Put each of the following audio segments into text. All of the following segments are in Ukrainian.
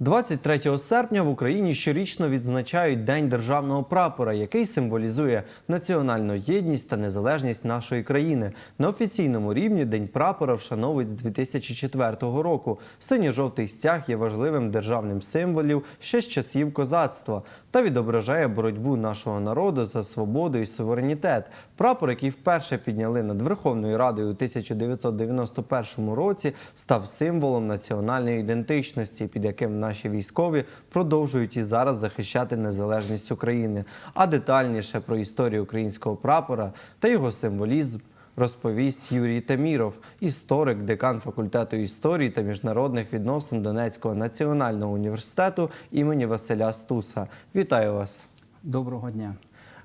23 серпня в Україні щорічно відзначають День державного прапора, який символізує національну єдність та незалежність нашої країни. На офіційному рівні День прапора вшановують з 2004 року. Синьо-жовтий стяг є важливим державним символом ще з часів козацтва та відображає боротьбу нашого народу за свободу і суверенітет. Прапор, який вперше підняли над Верховною Радою у 1991 році, став символом національної ідентичності, під яким наші військові продовжують і зараз захищати незалежність України. А детальніше про історію українського прапора та його символізм. Розповість Юрій Таміров, історик, декан факультету історії та міжнародних відносин Донецького національного університету імені Василя Стуса. Вітаю вас! Доброго дня.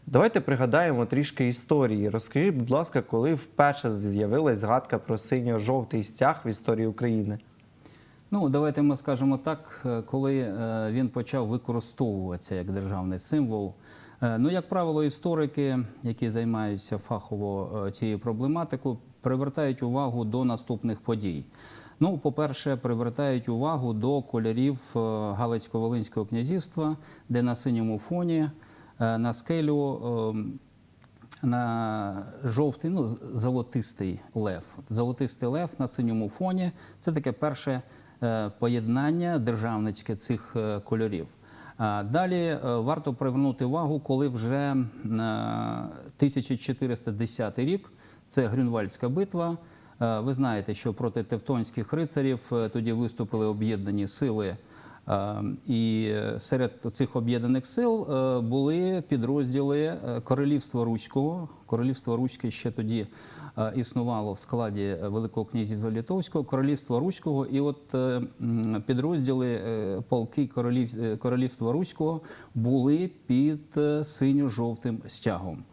Давайте пригадаємо трішки історії. Розкажіть, будь ласка, коли вперше з'явилась згадка про синьо-жовтий стяг в історії України? Ну, давайте ми скажемо так, е, коли е, він почав використовуватися як державний символ. Е, Ну, як правило, історики, які займаються фахово цією проблематикою, привертають увагу до наступних подій. Ну, по-перше, привертають увагу до кольорів Галицько-Волинського князівства, де на синьому фоні на скелю ем, на жовтий, ну, золотистий лев. Золотистий лев на синьому фоні це таке перше поєднання державницьке цих е, кольорів. Далі е, варто привернути увагу, коли вже е, 1410 рік це Грюнвальдська битва. Е, Ви знаєте, що проти тевтонських рицарів е, тоді виступили об'єднані сили. Е, І серед цих об'єднаних сил е, були підрозділи е, Королівства Руського. Королівство Руське ще тоді існувало в складі Великого князівства Литовського, Королівства Руського, і от підрозділи полки Королівства Руського були під синьо-жовтим стягом.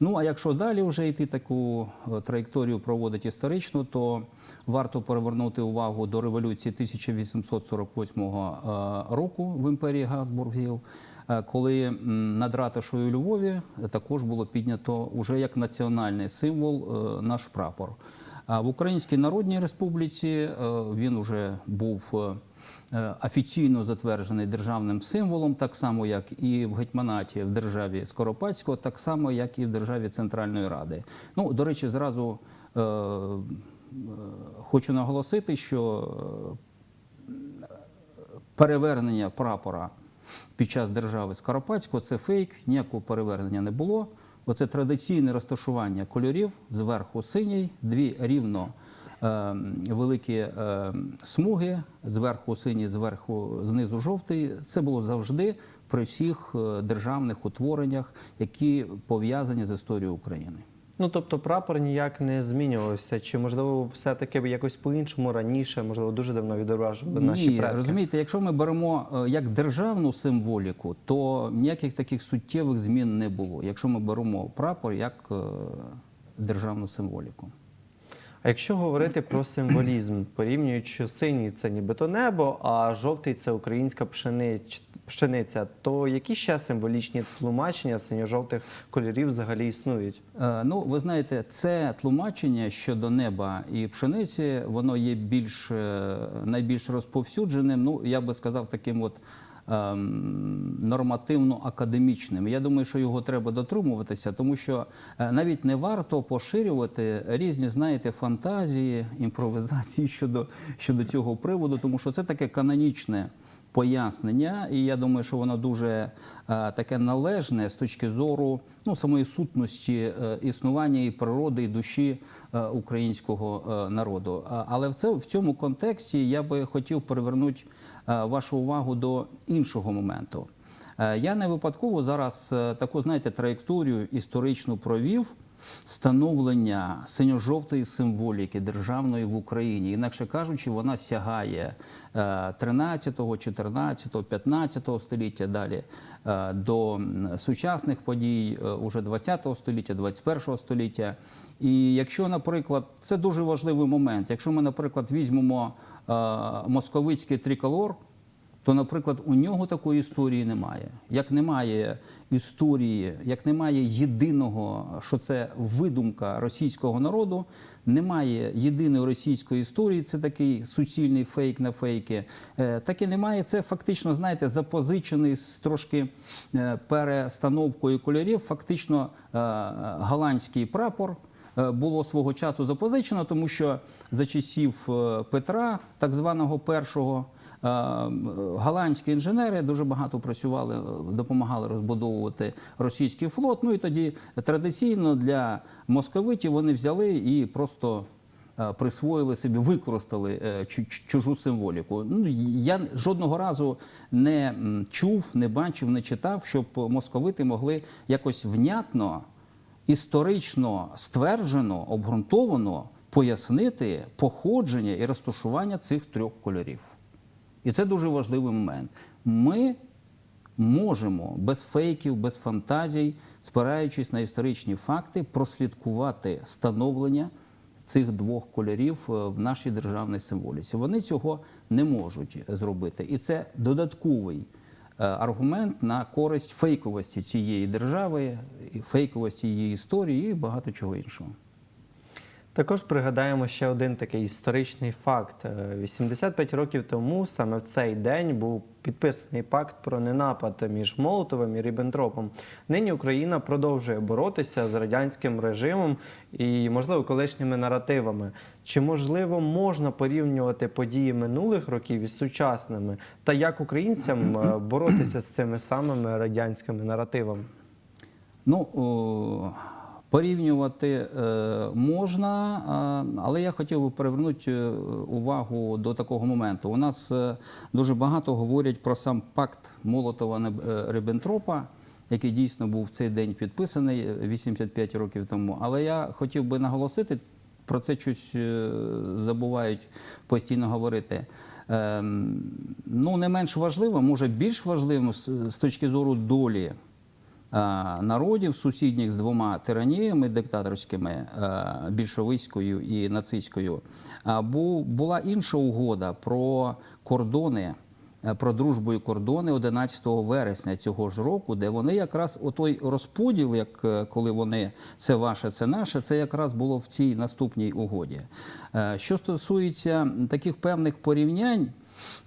Ну а якщо далі вже йти таку е, траєкторію проводить історично, то варто перевернути увагу до революції 1848 е, року в імперії Габсбургів, е, коли над ратушою Львові також було піднято уже як національний символ наш прапор. А в Українській Народній Республіці е, він уже був е, е, офіційно затверджений державним символом, так само як і в гетьманаті в державі Скоропадського, так само як і в державі Центральної Ради. Ну, до речі, зразу хочу наголосити, що перевернення прапора під час держави Скоропадського це фейк, ніякого перевернення не було. Оце традиційне розташування кольорів зверху синій, дві рівно е, великі е, смуги, зверху синій, зверху знизу жовтий. Це було завжди при всіх е, державних утвореннях, які пов'язані з історією України. Ну тобто прапор ніяк не змінювався. Чи можливо все-таки якось по-іншому раніше, можливо, дуже давно відображували наші Ні, предки? розумієте, якщо ми беремо е, як державну символіку, то ніяких таких суттєвих змін не було. Якщо ми беремо прапор як е, державну символіку. А якщо говорити про символізм, порівнюючи, синій це нібито небо, а жовтий це українська пшенич- пшениця, то які ще символічні тлумачення синьо-жовтих кольорів взагалі існують? Е, Ну, ви знаєте, це тлумачення щодо неба і пшениці, воно є більш е, найбільш розповсюдженим. Ну, я би сказав, таким от. ем, Нормативно-академічним. Я думаю, що його треба дотримуватися, тому що е, навіть не варто поширювати різні, знаєте, фантазії, імпровізації щодо, щодо цього приводу, тому що це таке канонічне пояснення, і я думаю, що воно дуже е, таке належне з точки зору ну, самої сутності е, існування і природи і душі е, українського народу. Але в, це, в цьому контексті я би хотів привернути вашу увагу до іншого моменту. Я не випадково зараз таку, знаєте, траєкторію історичну провів становлення синьо-жовтої символіки державної в Україні. Інакше кажучи, вона сягає е, 13, 14, 15 століття далі е, до сучасних подій е, уже 20 століття, 21 століття. І якщо, наприклад, це дуже важливий момент, якщо ми, наприклад, візьмемо е, московицький триколор, то, наприклад, у нього такої історії немає. Як немає історії, як немає єдиного, що це видумка російського народу, немає єдиної російської історії, це такий суцільний фейк на фейки. Е, Так і немає. Це фактично, знаєте, запозичений з трошки е, перестановкою кольорів, фактично е, голландський прапор було свого часу запозичено, тому що за часів е, Петра, так званого першого, е, голландські інженери дуже багато працювали, е, допомагали розбудовувати російський флот. Ну і тоді традиційно для московитів вони взяли і просто. е, Присвоїли собі, використали е, чу- чу- чужу символіку. Ну я жодного разу не чув, не бачив, не читав, щоб московити могли якось внятно історично стверджено, обґрунтовано пояснити походження і розташування цих трьох кольорів. І це дуже важливий момент. Ми можемо без фейків, без фантазій, спираючись на історичні факти, прослідкувати становлення цих двох кольорів е, в нашій державній символіці. Вони цього не можуть зробити. І це додатковий аргумент на користь фейковості цієї держави, фейковості її історії і багато чого іншого. Також пригадаємо ще один такий історичний факт. Е, 85 років тому саме в цей день був підписаний пакт про ненапад між Молотовим і Ріббентропом. Нині Україна продовжує боротися з радянським режимом і, можливо, колишніми наративами. Чи можливо можна порівнювати події минулих років із сучасними? Та як українцям е, боротися з цими самими радянськими наративами? Ну, о, порівнювати е, можна, але я хотів би привернути е, увагу до такого моменту. У нас е, дуже багато говорять про сам пакт Молотова-Риббентропа, який дійсно був в цей день підписаний е, 85 років тому. Але я хотів би наголосити, про це щось е, забувають постійно говорити. Ем, Ну, не менш важливо, може більш важливо з точки зору долі народів сусідніх з двома тираніями диктаторськими, а, більшовицькою і нацистською, була інша угода про кордони. Е, Про дружбу і кордони 11 вересня цього ж року, де вони якраз отой розподіл, як е, коли вони це ваше, це наше, це якраз було в цій наступній угоді. Е, Що стосується таких певних порівнянь,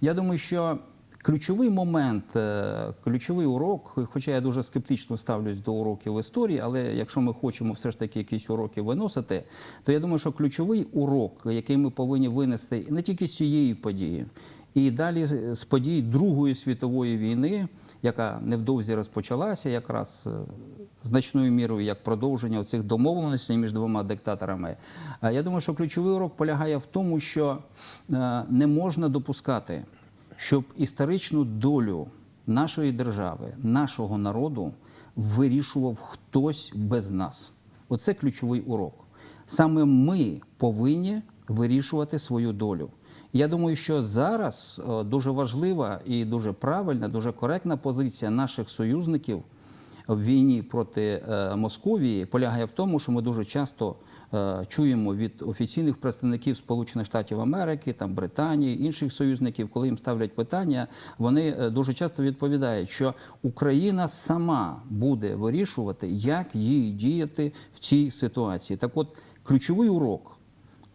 я думаю, що Ключовий момент, ключовий урок, хоча я дуже скептично ставлюсь до уроків історії, але якщо ми хочемо все ж таки якісь уроки виносити, то я думаю, що ключовий урок, який ми повинні винести не тільки з цієї події, і далі з- подій Другої світової війни, яка невдовзі розпочалася, якраз е, значною мірою як продовження цих домовленостей між двома диктаторами. Е, Я думаю, що ключовий урок полягає в тому, що е, не можна допускати щоб історичну долю нашої держави, нашого народу вирішував хтось без нас. Оце ключовий урок. Саме ми повинні вирішувати свою долю. Я думаю, що зараз е, дуже важлива і дуже правильна, дуже коректна позиція наших союзників в війні проти е, Московії полягає в тому, що ми дуже часто е, чуємо від офіційних представників Сполучених Штатів Америки, там Британії, інших союзників, коли їм ставлять питання, вони дуже часто відповідають, що Україна сама буде вирішувати, як їй діяти в цій ситуації. Так, от ключовий урок,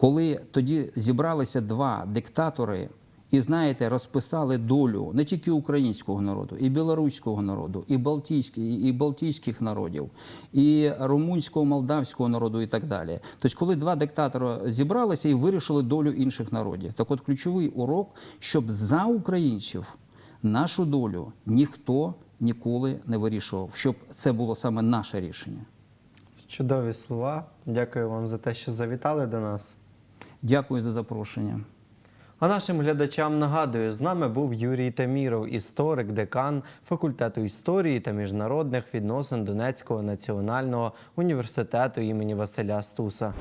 коли тоді зібралися два диктатори. І знаєте, розписали долю не тільки українського народу, і білоруського народу, і балтійських, і балтійських народів, і румунського, молдавського народу, і так далі. Тобто, коли два диктатори зібралися і вирішили долю інших народів, так от ключовий урок, щоб за українців нашу долю ніхто ніколи не вирішував, щоб це було саме наше рішення. Чудові слова. Дякую вам за те, що завітали до нас. Дякую за запрошення. А нашим глядачам нагадую, з нами був Юрій Таміров, історик, декан факультету історії та міжнародних відносин Донецького національного університету імені Василя Стуса.